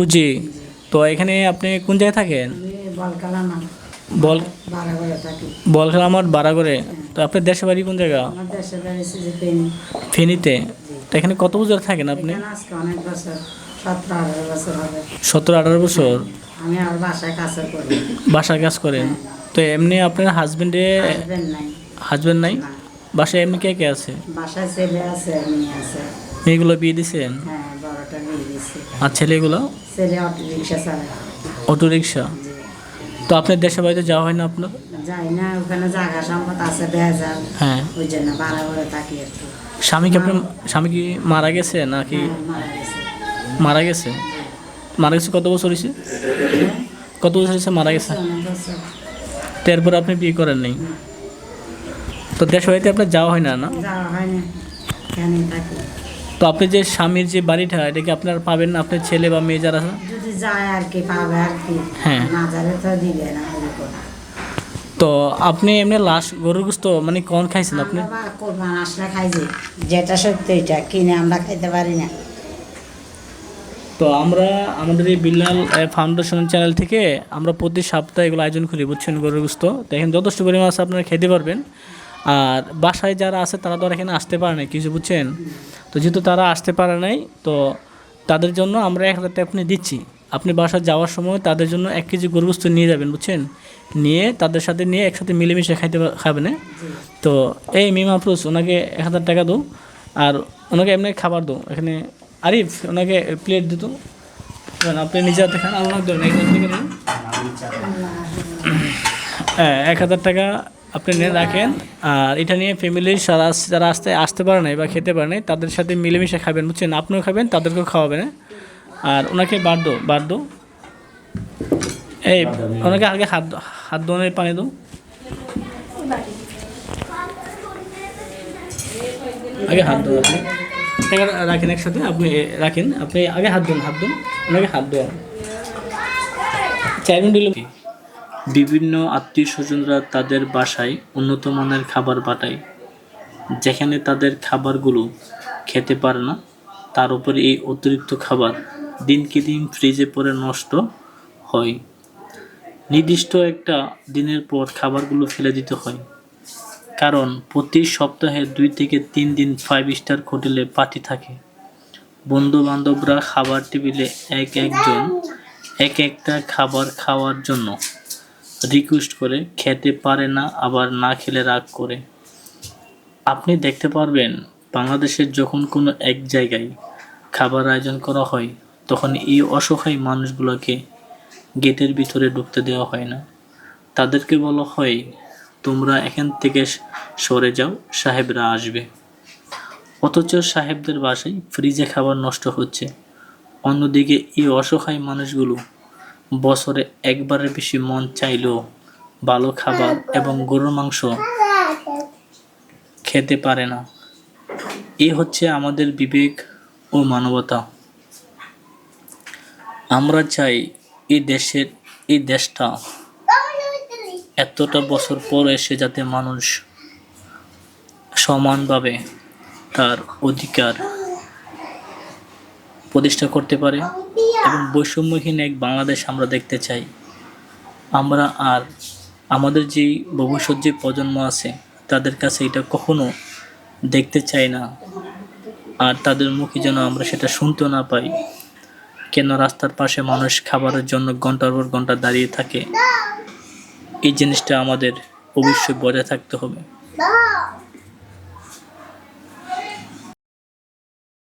বুঝি তো এখানে আপনি কোন জায়গায় থাকেন? বল থাকি। আমার করে তো আপনার দেশের বাড়ি কোন জায়গা? দেশে ফেনীতে। তো এখানে কত বছর থাকেন আপনি? সতেরো আঠারো বছর বাসার কাজ করেন। তো এমনি আপনার হাজবেন্ডে হাজবেন্ড নাই। হাজবেন্ড নাই? না। বাসায় এমনি কে কে আছে? মেয়েগুলো বিয়ে দিছেন? হ্যাঁ আর ছেলেগুলো? ছেলে অটো রিক্সা চালায়। অটো রিক্সা তো আপনার দেশের বাড়িতে যাওয়া হয় না আপনার? যাই না ওখানে জায়গা সম্পদ আছে ভেজাল। হ্যাঁ। ওই জন্য করে থাকি একটু স্বামী কি আপনার স্বামী কি মারা গেছে নাকি? হ্যাঁ, মারা গেছে। মারা গেছে? মারা গেছে কত বছর হয়েছে? কত বছর হয়েছে মারা গেছে? অনেক বছর। তো এরপর আপনি বিয়ে করেন নাই? তো দেশ বাড়িতে আপনার যাওয়া হয় না না? যাওয়া হয় না। থাকি। তো আপনি যে স্বামীর যে বাড়িটা এটা কি আপনার পাবেন না? আপনার ছেলে বা মেয়ে যারা? যদি যায় আর কি পাবে আর কি। হ্যাঁ। না যাবে তো দিবে না তো আপনি এমনি লাশ গরুর গোস্ত মানে কখন খাইছেন আপনি? আমরা আবার কোরবান আসলে খাই যে যেটা সত্যি এটা কিনে আমরা খাইতে পারি না। তো আমরা আমাদের এই বিল্লাল ফাউন্ডেশন চ্যানেল থেকে আমরা প্রতি সপ্তাহে এগুলো আয়োজন করি বুঝছেন গরুর গোস্ত। তো এখানে যথেষ্ট পরিমাণ আছে আপনারা খেতে পারবেন। আর বাসায় যারা আছে তারা তো আর এখানে আসতে পারে না কিছু বুঝছেন? তো যেহেতু তারা আসতে পারে নাই, তো তাদের জন্য আমরা এক হাজার টাকা আপনি দিচ্ছি। আপনি বাসায় যাওয়ার সময় তাদের জন্য এক কেজি গরুর গোস্ত নিয়ে যাবেন, বুঝছেন? নিয়ে তাদের সাথে নিয়ে একসাথে মিলেমিশে খাইতে খাবেন হ্যাঁ? তো এই মিম আফরোজ, ওনাকে এক হাজার টাকা দো, আর ওনাকে এমনি খাবার দো। এখানে আরিফ, ওনাকে প্লেট দিত আপনি নিজে হাতে খান আর ওনাকে টাকা হ্যাঁ এক হাজার টাকা আপনি নিয়ে রাখেন। আর এটা নিয়ে ফ্যামিলির সারা যারা আসতে আসতে পারে নাই বা খেতে পারে নাই, তাদের সাথে মিলেমিশে খাবেন, বুঝছেন? আপনিও খাবেন, তাদেরকেও খাওয়াবেন হ্যাঁ? আর ওনাকে বাদ দো বাদ দো এই, ওনাকে আগে হাত হাত ধোনের পানি দো আগে হাত ধোন আপনি। রাখেন একসাথে, আপনি রাখেন। আপনি আগে হাত ধোন হাত ধোন। ওনাকে হাত ধোন চাইবেন দিল বিভিন্ন আত্মীয় স্বজনরা তাদের বাসায় উন্নত মানের খাবার পাঠায়। যেখানে তাদের খাবারগুলো খেতে পারে না, তার উপরে এই অতিরিক্ত খাবার দিনকে দিন ফ্রিজে পরে নষ্ট হয়। নির্দিষ্ট একটা দিনের পর খাবারগুলো ফেলে দিতে হয়। কারণ প্রতি সপ্তাহে দুই থেকে তিন দিন ফাইভ স্টার হোটেলে পার্টি থাকে। বন্ধু বান্ধবরা খাবার টেবিলে এক একজন এক একটা খাবার খাওয়ার জন্য রিকোয়েস্ট করে খেতে পারে না, আবার না খেলে রাগ করে। আপনি দেখতে পারবেন, বাংলাদেশের যখন কোনো এক জায়গায় খাবার আয়োজন করা হয়, তখন এই অসহায় মানুষগুলোকে গেটের ভিতরে ঢুকতে দেওয়া হয় না। তাদেরকে বলা হয়, তোমরা এখান থেকে সরে যাও, সাহেবরা আসবে। অথচ সাহেবদের বাসায় ফ্রিজে খাবার নষ্ট হচ্ছে। অন্যদিকে এই অসহায় মানুষগুলো বছরে একবারের বেশি মন চাইলেও ভালো খাবার এবং গরুর মাংস খেতে পারে না। এই হচ্ছে আমাদের বিবেক ও মানবতা। আমরা চাই এই দেশের, এই দেশটা এতটা বছর পর এসে যাতে মানুষ সমানভাবে তার অধিকার প্রতিষ্ঠা করতে পারে এবং বৈষম্যহীন এক বাংলাদেশ আমরা দেখতে চাই। আমরা আর আমাদের যে ভবিষ্যৎ যে প্রজন্ম আছে, তাদের কাছে এটা কখনো দেখতে চাই না। আর তাদের মুখে যেন আমরা সেটা শুনতে না পাই। কেন রাস্তার পাশে মানুষ খাবারের জন্য ঘণ্টার পর ঘণ্টা দাঁড়িয়ে থাকে, এই জিনিসটা আমাদের অবশ্যই বজায় থাকতে হবে।